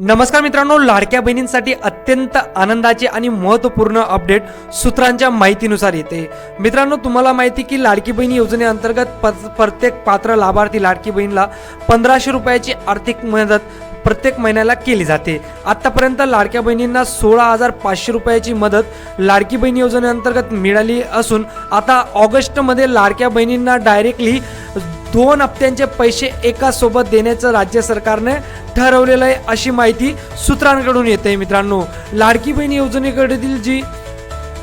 नमस्कार मित्रांनो लाडक्या बहिणींसाठी अत्यंत आनंदाचे आणि महत्त्वपूर्ण अपडेट सूत्रांच्या माहितीनुसार येते. मित्रांनो तुम्हाला माहिती की लाडकी बहिणी योजनेअंतर्गत प- प्रत्येक पात्र लाभार्थी लाडकी बहिणीला पंधराशे रुपयाची आर्थिक मदत प्रत्येक महिन्याला केली जाते. आत्तापर्यंत लाडक्या बहिणींना सोळा हजार पाचशे रुपयाची मदत लाडकी बहिणी योजनेअंतर्गत मिळाली असून आता ऑगस्टमध्ये लाडक्या बहिणींना डायरेक्टली दोन हप्त्यांचे पैसे एका सोबत देण्याचं राज्य सरकारने ठरवलेलं आहे अशी माहिती सूत्रांकडून येते मित्रांनो. लाडकी बहीण योजनेकडील जी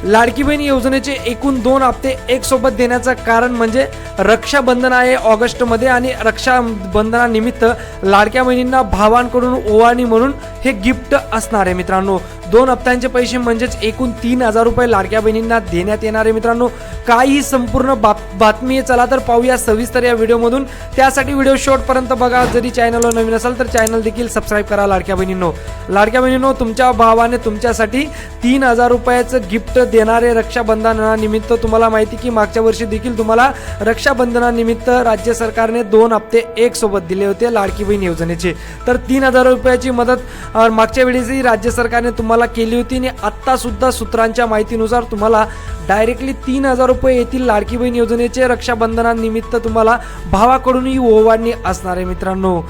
लाडकी बहीण योजनेचे एकूण दोन हप्ते एक सोबत देण्याचं कारण म्हणजे रक्षाबंधन आहे ऑगस्टमध्ये आणि रक्षाबंधनानिमित्त लाडक्या बहिणींना भावांकडून ओवाळणी म्हणून हे गिफ्ट असणार आहे मित्रांनो. दोन हप्त्यांचे पैसे म्हणजेच एकूण तीन हजार रुपये लाडक्या बहिणींना देण्यात येणार आहे मित्रांनो. काही संपूर्ण बाप बातमी आहे चला तर पाहूया सविस्तर या व्हिडिओमधून. त्यासाठी व्हिडिओ शॉर्टपर्यंत बघा. जरी चॅनलवर नवीन असाल तर चॅनल देखील सबस्क्राईब करा लाडक्या बहिणींनो. लाडक्या बहिणींनो तुमच्या भावाने तुमच्यासाठी तीन हजार रुपयाचं गिफ्ट देणारे रक्षाबंधनानिमित्त. तुम्हाला माहिती की मागच्या वर्षी देखील तुम्हाला रक्षाबंधनानिमित्त राज्य सरकारने दोन हप्ते एक सोबत दिले होते लाडकी बहीण योजनेचे. तर तीन हजार रुपयाची मदत मागच्या वेळेसही राज्य सरकारने तुम्हाला तुम्हाला केली होती आणि आत्ता सुद्धा सूत्रांच्या माहितीनुसार तुम्हाला डायरेक्टली तीन हजार रुपये येथील लाडकी बहीण योजनेचे रक्षाबंधनानिमित्त तुम्हाला भावाकडूनही ओवाडणी असणार आहे मित्रांनो.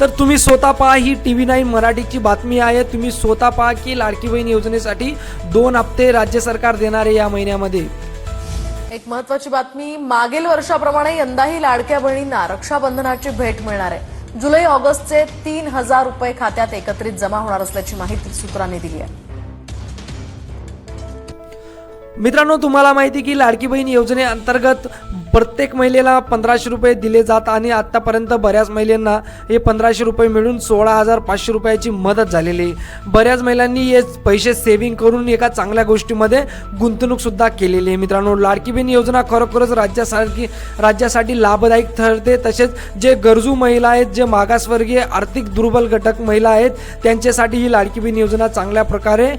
तर तुम्ही स्वतः पहा ही टी व्ही नाईन मराठीची बातमी आहे. तुम्ही स्वतः पहा की लाडकी बहीण योजनेसाठी दोन हप्ते राज्य सरकार देणार आहे या महिन्यामध्ये. एक महत्वाची बातमी मागील वर्षाप्रमाणे यंदाही लाडक्या बहिणींना रक्षाबंधनाची भेट मिळणार आहे. जुलै ऑगस्टचे तीन हजार रुपये खात्यात एकत्रित जमा होणार असल्याची माहिती सूत्रांनी दिली आहे. मित्रांनो तुम्हाला माहिती की लाडकी बहीण योजनेअंतर्गत प्रत्येक महिलेला पंधराशे रुपये दिले जात आणि आत्तापर्यंत बऱ्याच महिलांना हे पंधराशे रुपये मिळून सोळा हजार पाचशे रुपयाची मदत झालेली आहे. बऱ्याच महिलांनी हे पैसे सेव्हिंग करून एका चांगल्या गोष्टीमध्ये गुंतवणूकसुद्धा केलेली आहे. मित्रांनो लाडकी बहीण योजना खरोखरच राज्यासारखी राज्यासाठी लाभदायक ठरते. तसेच जे गरजू महिला आहेत जे मागासवर्गीय आर्थिक दुर्बल घटक महिला आहेत त्यांच्यासाठी ही लाडकी बहीण योजना चांगल्या प्रकारे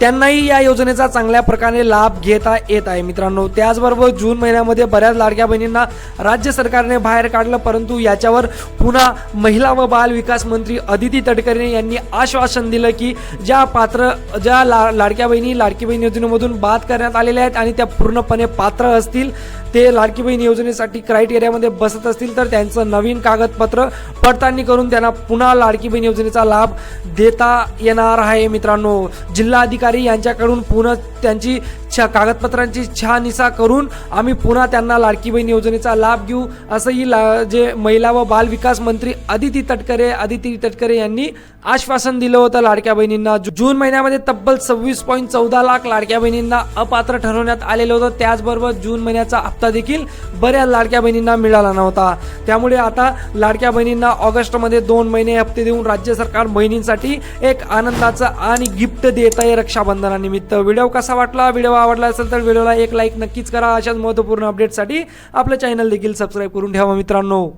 त्यांनाही या योजनेचा चांगल्या प्रकारे लाभ घेता येत आहे. मित्रांनो त्याचबरोबर जून महिन्यामध्ये बऱ्याच लाडक्या बहिणींना राज्य सरकारने बाहेर काढलं परंतु याच्यावर पुन्हा महिला व बाल विकास मंत्री अदिती तटकरे यांनी आश्वासन दिलं की ज्या पात्र ज्या ला लाडक्या बहिणी लाडकी बहीण योजनेमधून बाद करण्यात आलेल्या आहेत आणि त्या पूर्णपणे पात्र असतील ते लाडकी बहीण योजनेसाठी क्रायटेरियामध्ये बसत असतील तर त्यांचं नवीन कागदपत्र पडताळणी करून त्यांना पुन्हा लाडकी बहीण योजनेचा लाभ देता येणार आहे. मित्रांनो जिल्हाधिकारी यांच्याकडून पुन्हा त्यांची छा कागदपत्रांची छानिसा करून आम्ही पुन्हा त्यांना लाडकी बहीण योजनेचा लाभ घेऊ. असंही ला जे महिला व बाल विकास मंत्री अदिती तटकरे आदिती तटकरे यांनी आश्वासन दिलं होतं लाडक्या बहिणींना. जून महिन्यामध्ये तब्बल सव्वीस पॉईंट चौदा लाख लाडक्या बहिणींना अपात्र ठरवण्यात आलेलं होतं. त्याचबरोबर जून महिन्याचा हप्ता देखील बऱ्याच लाडक्या बहिणींना मिळाला नव्हता. त्यामुळे आता लाडक्या बहिणींना ऑगस्टमध्ये दोन महिने हप्ते देऊन राज्य सरकार बहिणींसाठी एक आनंदाचं आणि गिफ्ट देत आहे रक्षाबंधनानिमित्त. व्हिडिओ कसा वाटला? व्हिडिओ आवडला असेल तर व्हिडिओला एक लाईक नक्कीच करा. अशाच महत्त्वपूर्ण अपडेटसाठी आपलं चॅनल देखील सबस्क्राईब करून ठेवा मित्रांनो.